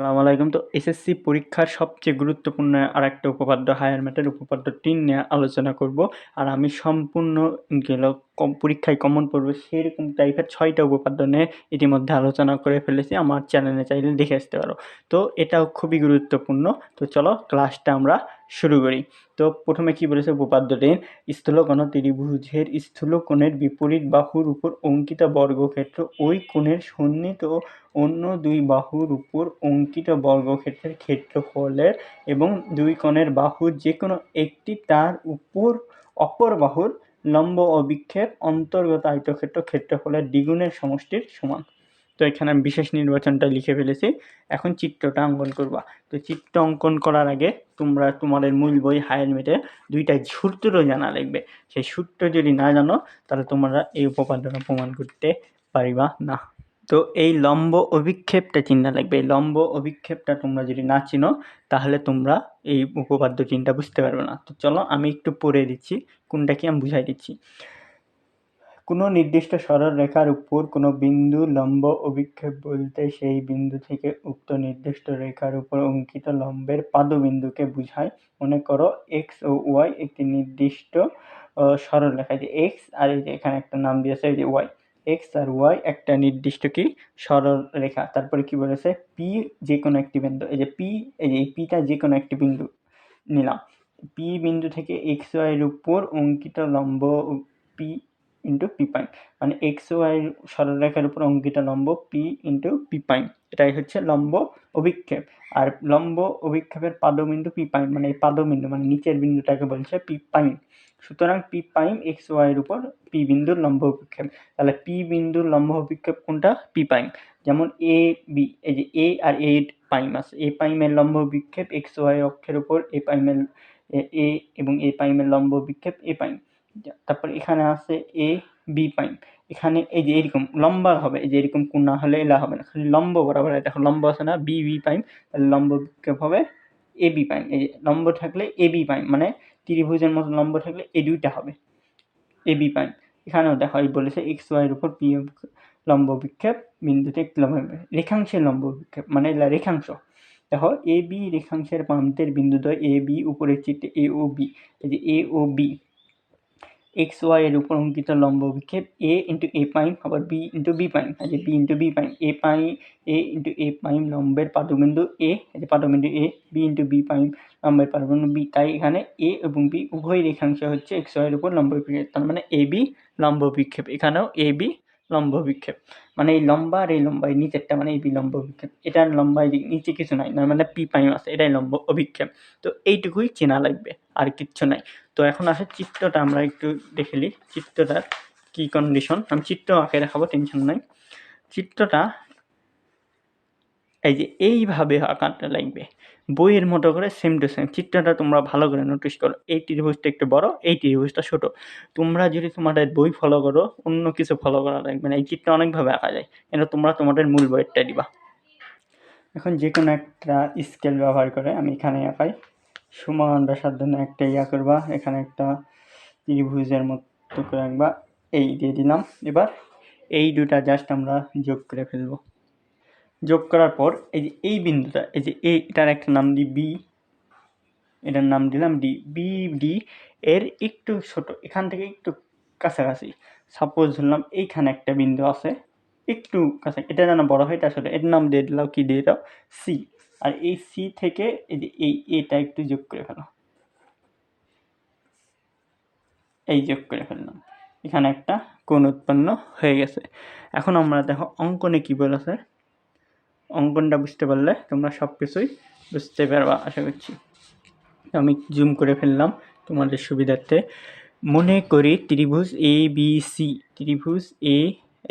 আসসালামু আলাইকুম। তো এসএসসি পরীক্ষার সবচেয়ে গুরুত্বপূর্ণ আর একটা উপপাদ্য হায়ার ম্যাটার উপপাদ্য তিন নিয়ে আলোচনা করব। আর আমি সম্পূর্ণ গেল পরীক্ষায় কমন পড়বে সেরকম টাইপের ছয়টা উপপাদ্য নিয়ে ইতিমধ্যে আলোচনা করে ফেলেছি। আমার চ্যানেলে চাইলে দেখে আসতে পারো। তো এটাও খুবই গুরুত্বপূর্ণ। তো চলো ক্লাসটা আমরা শুরু করি। তো প্রথমে কি বলেছে? উপপাদ্যটি স্থূলকোণ ত্রিভুজের স্থূলকোণের বিপরীত বাহুর উপর অঙ্কিত বর্গক্ষেত্র। ওই কোণের সন্নিহিত অন্য দুই বাহুর উপর অঙ্কিত বর্গক্ষেত্রের ক্ষেত্রফলের এবং দুই কোণের বাহুর যে কোনো একটি তার উপর অপর বাহুর লম্ব অভিক্ষেপ অন্তর্গত আয়তক্ষেত্র ক্ষেত্রফলের দ্বিগুণের সমষ্টির সমান। তো এখানে আমি বিশেষ নির্বাচনটা লিখে ফেলেছি। এখন চিত্রটা অঙ্কন করবা। তো চিত্র অঙ্কন করার আগে তোমরা তোমাদের মূল বই হায়ার মেটে দুইটা সূত্র জানা লাগবে সেই সূত্র যদি না জানো, তাহলে তোমরা এই উপপাদ্যটা প্রমাণ করতে পারিবা না। তো এই লম্ব অভিক্ষেপটা চিন্তা লাগবে। এই লম্ব অভিক্ষেপটা তোমরা যদি না চিনো, তাহলে তোমরা এই উপপাদ্য চিন্তা বুঝতে পারবে না। তো চলো আমি একটু পড়ে দিচ্ছি। কোনটা কি আমি বুঝাই দিচ্ছি। কোনো নির্দিষ্ট সরল রেখার উপর কোনো বিন্দু লম্ব অভিক্ষেপ বলতে সেই বিন্দু থেকে উক্ত নির্দিষ্ট রেখার উপর অঙ্কিত লম্বের পাদবিন্দুকে বোঝায়। মনে করো এক্স ও ওয়াই একটি নির্দিষ্ট সরল রেখা। যে এক্স আর এই যে এখানে একটা নাম দিয়েছে, এই যে ওয়াই এক্স আর ওয়াই একটা নির্দিষ্ট কি? সরল রেখা। তারপরে কি বলেছে? পি যে কোনো একটি বিন্দু। এই যে পি এই যে এই পিটা যে কোনো একটি বিন্দু নিলাম। পি বিন্দু থেকে এক্স ওয়াইয়ের উপর অঙ্কিত লম্ব পি ইন্টু পি পাইম মানে এক্স ওয়াই সরলরেখার উপর অঙ্কিত লম্ব পি ইন্টু পি পাইম এটাই হচ্ছে লম্ব অভিক্ষেপ। আর লম্ব অভিক্ষেপের পাদবিন্দু পি পাইম মানে এই পাদবিন্দু মানে নিচের বিন্দুটাকে বলছে পি পাইম সুতরাং পি পাইম এক্স ওয়াইয়ের উপর পি বিন্দুর লম্ব অভিক্ষেপ। তাহলে পি বিন্দুর লম্ব অভিক্ষেপ কোনটা? পি পাইম যেমন এ বি এই যে এ আর এ পাইম আছে। এ পাইমের লম্ব বিক্ষেপ এক্স ওয়াই অক্ষের উপর এ পাইমের এ এবং এ পাইমের লম্ব বিক্ষেপ এ পাইম তারপর এখানে আছে এ বি পাইম এখানে এই যে এরকম লম্বা হবে, এই যে এরকম কোনা হলে এলা হবে না। খালি লম্ব বরাবর এটা লম্ব আছে না? বি বি পাইম তাহলে লম্ব বিক্ষেপ হবে এ বি পাইম এই লম্ব থাকলে এ বি পাইম মানে ত্রিভুজের মতো লম্ব থাকলে এই দুইটা হবে। এ বি পাইম এখানেও দেখো, এই বলেছে এক্স ওয়াইয়ের উপর পি লম্ব বিক্ষেপ বিন্দুতে রেখাংশের লম্ব বিক্ষেপ মানে রেখাংশ। দেখো এ বি রেখাংশের প্রান্তের বিন্দুদ্বয় এ বি উপরের চিত্রে এ ও বি এই যে A O B X Y এর উপর অঙ্কিত লম্ব বিক্ষেপ এ ইন্টু এ পাইম আবার বি ইন্টু বি পাইম আছে B into B prime A pi A into A prime লম্বের পাদবিন্দু এ আছে পাদবিন্দু A B into B prime লম্বের পাদবিন্দু বি তাই এখানে এ এবং বি উভয় রেখাংশ হচ্ছে এক্স ওয়াই এর উপর লম্ব বিক্ষেপ, তার মানে এ বি লম্ব বিক্ষেপ। এখানেও এ বি লম্ব বিক্ষেপ। মানে এই লম্বা আর এই লম্বা, এই নিচেরটা মানে এই বিলম্ব বিক্ষেপ। এটার লম্বা নিচে কিছু নাই, না মানে পি পাইম আছে, এটাই লম্ব অভিক্ষেপ তো এইটুকুই চেনা লাগবে, আর কিচ্ছু নাই। তো এখন আসে চিত্রটা, আমরা একটু দেখে নিই। চিত্রটার কী কন্ডিশন আমি চিত্র আঁকে দেখাবো টেনশন নাই। চিত্রটা এই যে এইভাবে আঁকাটা লাগবে। বইয়ের মতো করে সেম টু সেম চিত্রটা তোমরা ভালো করে নোটিস করো। এই ত্রিভুজটা একটু বড় এই ত্রিভুজটা ছোট। তোমরা যদি তোমাদের বই ফলো করো, অন্য কিছু ফলো করা লাগবে না। এই চিত্র অনেকভাবে আঁকা যায়। কিন্তু তোমরা তোমাদের মূল বইয়েরটা দিবা। এখন যে কোনো একটা স্কেল ব্যবহার করে আমি এখানে আঁকাই। সমান ব্যাসার্ধ একটা ইয়া করবা, এখানে একটা ত্রিভুজের মতো করে আঁকবা। এই দিয়ে দিলাম। এবার এই দুটা জাস্ট আমরা যোগ করে ফেলব। যোগ করার পর এই যে এই বিন্দুটা, এই যে এই এটার একটা নাম দিই বি, এটার নাম দিলাম ডি বি ডি, এর একটু ছোট, এখান থেকে একটু কাছাকাছি। সাপোজ ধরলাম এইখানে একটা বিন্দু আছে, একটু কাছে, এটা যেন বড় হয় তার সাথে এর নাম দিয়ে দিলাম, কি দিয়ে দাও? সি আর এই সি থেকে এই যে এই এটা একটু যোগ করে ফেলো। এই যোগ করে ফেললাম। এখানে একটা কোণ উৎপন্ন হয়ে গেছে। এখন আমরা দেখো অঙ্কনে কী বলেছে? অঙ্কনটা বুঝতে পারলে তোমরা সব কিছুই বুঝতে পারবা, আশা করছি। আমি জুম করে ফেললাম তোমাদের সুবিধার্থে। মনে করি ত্রিভুজ এ বি সি ত্রিভুজ এ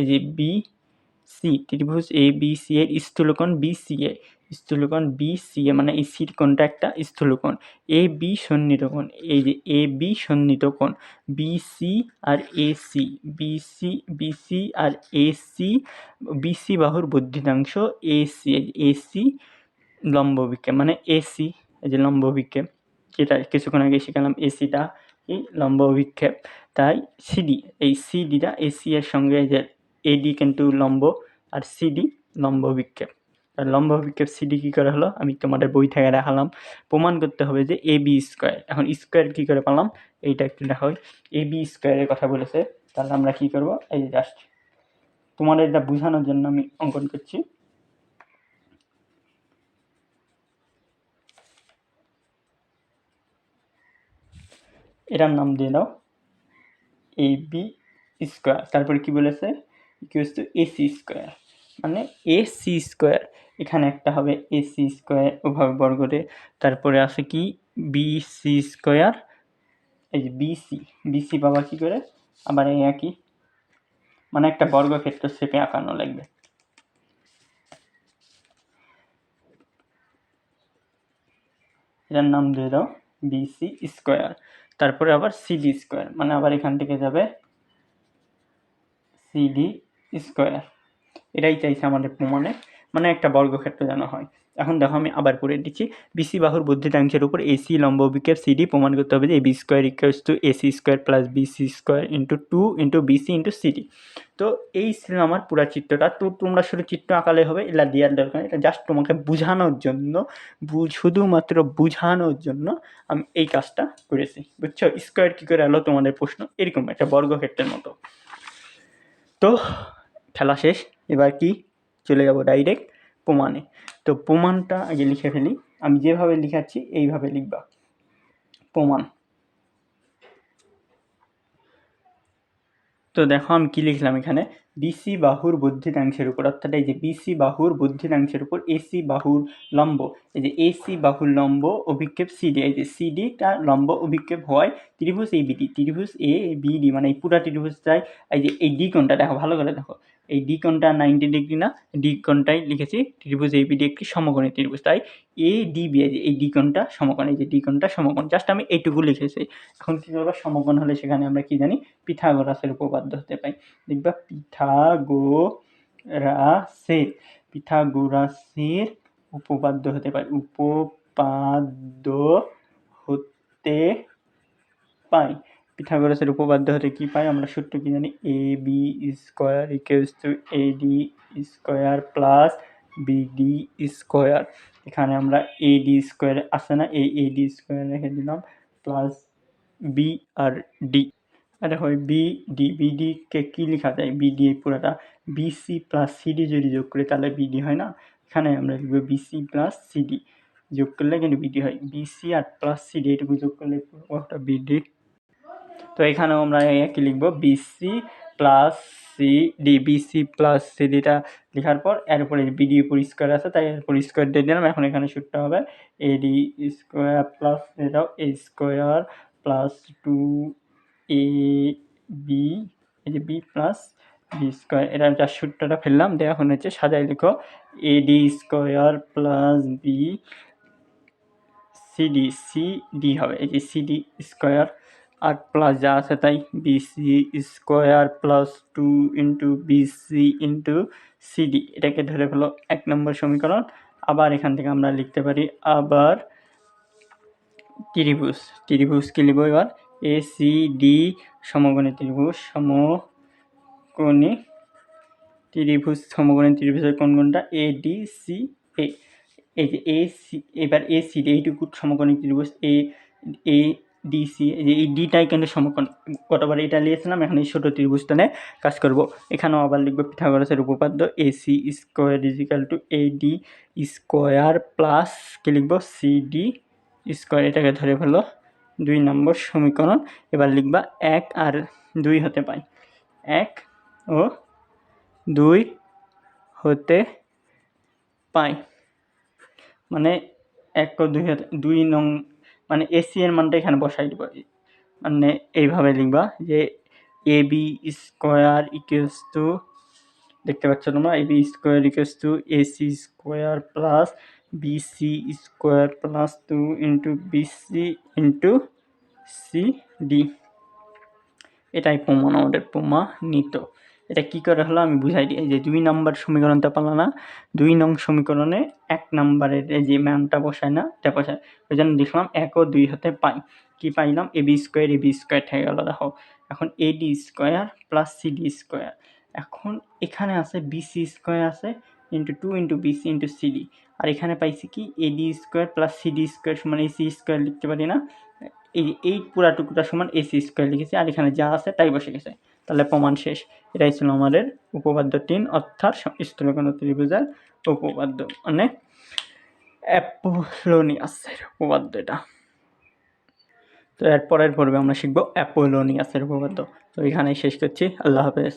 যে বি সি ত্রিভুজ এ বি সি এর স্থূলকোণ বি সি এ স্থূলকোণ বি সি এ মানে এই সির কোণটা একটা স্থূলকোণ। এ বি সন্নিহিত কোণ। এই যে এ বি সন্নিহিত কোণ। B C R A C B C B C R A C B C বাহুর বর্ধিতাংশ এ সি এ সি লম্ব বিক্ষেপ মানে এ সি এই যে লম্ব বিক্ষেপ, যেটা কিছুক্ষণ আগে শিখালাম এসিটা এই লম্ব বিক্ষেপ। তাই সিডি এই সিডিটা এসি এর সঙ্গে যে এডি কিন্তু লম্ব আর সিডি লম্ব বিক্ষেপ। আর লম্ব অভিক্ষেপ সিডি কী করে হলো? আমি তোমাদের বই থেকে দেখালাম। প্রমাণ করতে হবে যে এ বি স্কোয়ার এখন স্কোয়ার কী করে পেলাম? এইটা একটু দেখা হয়। এ বি স্কোয়ারের কথা বলেছে। তাহলে আমরা কী করব? এই জাস্ট তোমাদের এটা বোঝানোর জন্য আমি অঙ্কন করছি। এটার নাম দিয়ে দাও। এ বি স্কোয়ার তারপরে কি বলেছে? ইকুয়াস টু এসি স্কোয়ার মানে এ সি স্কোয়ার এখানে একটা হবে এ সি স্কোয়ার ওভাবে বর্গরে তারপরে আছে কি? বি সি স্কোয়ার এই যে বিসি বিসি পাবা কি করে? আবার এই একই। মানে একটা বর্গক্ষেত্র শেপে আঁকানো লাগবে। এটার নাম দিয়ে দাও বিসি স্কোয়ার তারপরে আবার সিডি স্কোয়ার মানে আবার এখান থেকে যাবে সিডি স্কোয়ার এটাই চাইছে আমাদের প্রমাণে মানে একটা বর্গক্ষেত্র যেন হয়। এখন দেখো আমি আবার করে দিচ্ছি। বিসি বাহুর বুদ্ধিতাংশের উপর এসি লম্ব অভিক্ষেপ সিডি প্রমাণ করতে হবে যে B square equals to AC square plus BC square into two into BC into CD তো এই ছিল আমার পুরো চিত্রটা। তো তোমরা শুধু চিত্র আঁকালে হবে, এটা দেওয়ার দরকার এটা জাস্ট তোমাকে বোঝানোর জন্য শুধুমাত্র বোঝানোর জন্য আমি এই কাজটা করেছি। বুঝছ? স্কোয়ার কী করে এলো তোমাদের প্রশ্ন? এরকম একটা বর্গক্ষেত্রের মতো। তো খেলা শেষ। এবার কি? চলে যাব ডাইরেক্ট প্রমাণে। তো প্রমাণটা আগে লিখে ফেলি। আমি যেভাবে লিখাচ্ছি, এইভাবে লিখবা। প্রমাণ। তো দেখো আমি কী লিখলাম এখানে? বিসি বাহুর বুদ্ধিতাংশের উপর, অর্থাৎ এই যে বিসি বাহুর বুদ্ধিতাংশের উপর এসি বাহুর লম্ব, এই যে এসি বাহুর লম্ব অভিক্ষেপ সিডি এই যে সিডিটা লম্ব অভিক্ষেপ হয় ত্রিভুজ এই বিডি ত্রিভুজ এ বিডি মানে এই পুরা ত্রিভুজটাই, এই যে এই ডি কোণটা দেখো, ভালো করে দেখো, এই ডি কোণটা নাইনটি ডিগ্রি না ডি কোণটাই লিখেছি ত্রিভুজ এই বিডি একটি সমকোণী ত্রিভুজ, তাই এ ডি বি এই ডি কোণটা সমকোণ, এই যে ডি কোণটা সমকোণ জাস্ট আমি এইটুকু লিখেছি, এখন কী করব সমকোণ হলে সেখানে আমরা কি জানি, পিথাগোরাসের উপপাদ্য হতে পাই, দেখবা পিথাগোরাসের পিথাগোরাসের উপপাদ্য হতে পারে, উপপাদ্য হতে পাই পিথাগোরাসের উপপাদ্য হতে কি পাই আমরা সূত্র কি জানি? A B square equals to A D square plus BD square এখানে আমরা এ ডি স্কোয়ার আসে না? এই এ ডি স্কোয়ার রেখে দিলাম প্লাস বি আর ডি আরে হয় বি ডি বিডিকে কী লেখা যায়? বিডি এই পুরোটা বিসি প্লাস সিডি যদি যোগ করি তাহলে বিডি হয় না? এখানে আমরা লিখব বিসি প্লাস সিডি যোগ করলে কিন্তু বিডি হয়। বিসি আর প্লাস সিডি এটুকু যোগ করলে পুরোটা বিডি তো এখানেও আমরা একই লিখব? BC plus C D BC plus সিডিটা লেখার পর এর উপরে বিডি উপর স্কোয়ার আছে, তাই এর স্কোয়ার দিয়ে দিলাম। এখন এখানে সূত্র হবে এডি স্কোয়ার প্লাস এটাও A square plus two A B এই যে বি প্লাস বি স্কোয়ার এটা যা সূত্রটা ফেললাম, দিয়ে এখন হচ্ছে সাজাই লিখো AD square plus B CD C D হবে, এই যে সিডি স্কোয়ার আর প্লাস যা আছে তাই BC square plus two into BC into CD এটাকে ধরে ফেলো এক নম্বর সমীকরণ, আবার এখান থেকে আমরা লিখতে পারি আবার ত্রিভুজ ত্রিভুজ কি লিখব এবার? এ সি ডি সমগণী ত্রিভুজ সমকোণী ত্রিভুজ সমকোণী ত্রিভুজের কোন কোনটা? এ ডি সি এ এই যে এ সি এবার এ সি ডি এইটুকু সমকোণী ত্রিভুজ এ এ ডিসি যে এই ডিটাই কিন্তু সমকোণ। গতবার এটা নিয়েছিলাম এখন এই ছোটো ত্রিভুজটা নিয়ে কাজ করব। এখানেও আবার লিখব পিথাগোরাসের উপপাদ্য A C square equal to A D square plus কী লিখব? সি ডি স্কোয়ার এটাকে ধরে ফেলো। দুই নম্বর সমীকরণ। এবার লিখবা এক আর দুই হতে পাই। এক ও দুই হতে পাই। মানে এক ও দুই হতে, দুই নং মানে এসি এর মানটা এখানে বসাই দিব। মানে এইভাবে লিখবা যে A B square equals to, দেখতে পাচ্ছ তোমরা? A B square equals to AC square plus BC square plus two into BC into C D এটাই প্রমাণ, আমাদের প্রমাণিত। এটা কী করে হলো? আমি বুঝাই দিই। যে দুই নম্বর সমীকরণটা পালা না? দুই নং সমীকরণে এক নম্বরের যে ম্যানটা বসায় না, এটা বসায়। ওই জন্য দেখলাম এক ও দুই হতে পাই। কি পাইলাম? A B square, A B square থেকে গেল, দেখো। এখন A D square plus C D square. এখন এখানে আছে বিসি স্কোয়ার আছে into two into BC into CD আর এখানে পাইছি কি AD square plus CD square সমান এসি স্কোয়ার লিখতে পারি না। এই এই পুরা টুকুটা সমান এসি স্কোয়ার লিখেছি। আর এখানে যা আছে তাই বসে গেছে। তাহলে প্রমাণ শেষ। এটাই ছিল আমাদের উপপাদ্য তিন অর্থাৎ স্থূলকোণ ত্রিভুজার উপপাদ্য। মানে অ্যাপোলোনিয়াসের উপপাদ্য এটা। তো এরপরের পর্বে আমরা শিখব অ্যাপোলোনিয়াসের উপপাদ্য। তো এখানেই শেষ করছি। আল্লাহ হাফেজ।